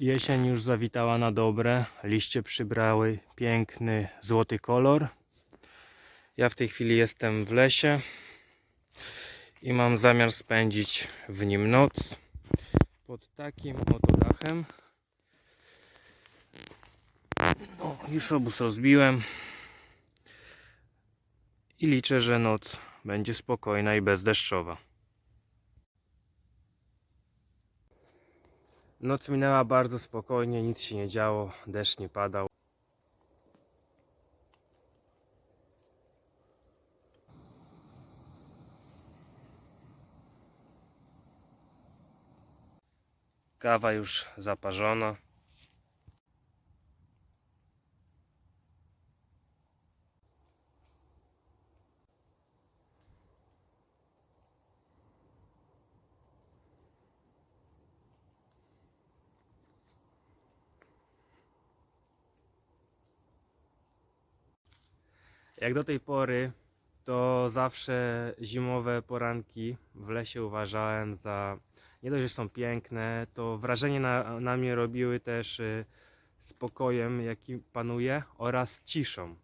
Jesień już zawitała na dobre. Liście przybrały piękny złoty kolor. Ja w tej chwili jestem w lesie i mam zamiar spędzić w nim noc pod takim oto dachem. No, już obóz rozbiłem i liczę, że noc będzie spokojna i bezdeszczowa. Noc minęła bardzo spokojnie, nic się nie działo, deszcz nie padał. Kawa już zaparzona. Jak do tej pory, to zawsze zimowe poranki w lesie uważałem za nie dość, że są piękne, to wrażenie na, na mnie robiły też y, spokojem, jaki panuje oraz ciszą.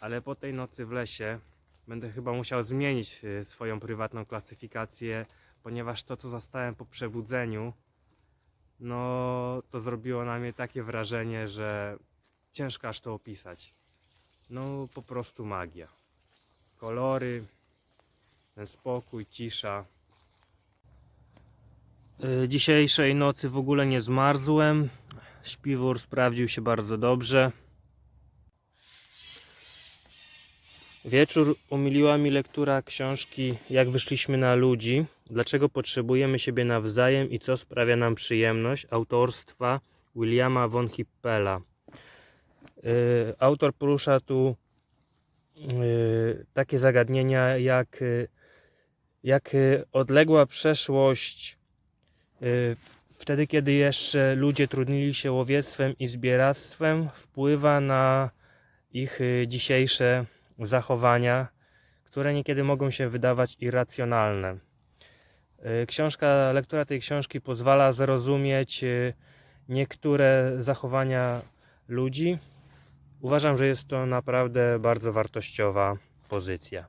Ale po tej nocy w lesie będę chyba musiał zmienić y, swoją prywatną klasyfikację, ponieważ to, co zastałem po przebudzeniu, no to zrobiło na mnie takie wrażenie, że ciężko aż to opisać. No po prostu magia. Kolory, ten spokój, cisza. Y, Dzisiejszej nocy w ogóle nie zmarzłem. Śpiwór sprawdził się bardzo dobrze. Wieczór umiliła mi lektura książki Jak wyszliśmy na ludzi. Dlaczego potrzebujemy siebie nawzajem i co sprawia nam przyjemność autorstwa Williama von Hippela. Y, Autor porusza tu y, takie zagadnienia jak, y, jak odległa przeszłość wtedy, kiedy jeszcze ludzie trudnili się łowiectwem i zbieractwem, wpływa na ich dzisiejsze zachowania, które niekiedy mogą się wydawać irracjonalne. Książka, lektura tej książki pozwala zrozumieć niektóre zachowania ludzi. Uważam, że jest to naprawdę bardzo wartościowa pozycja.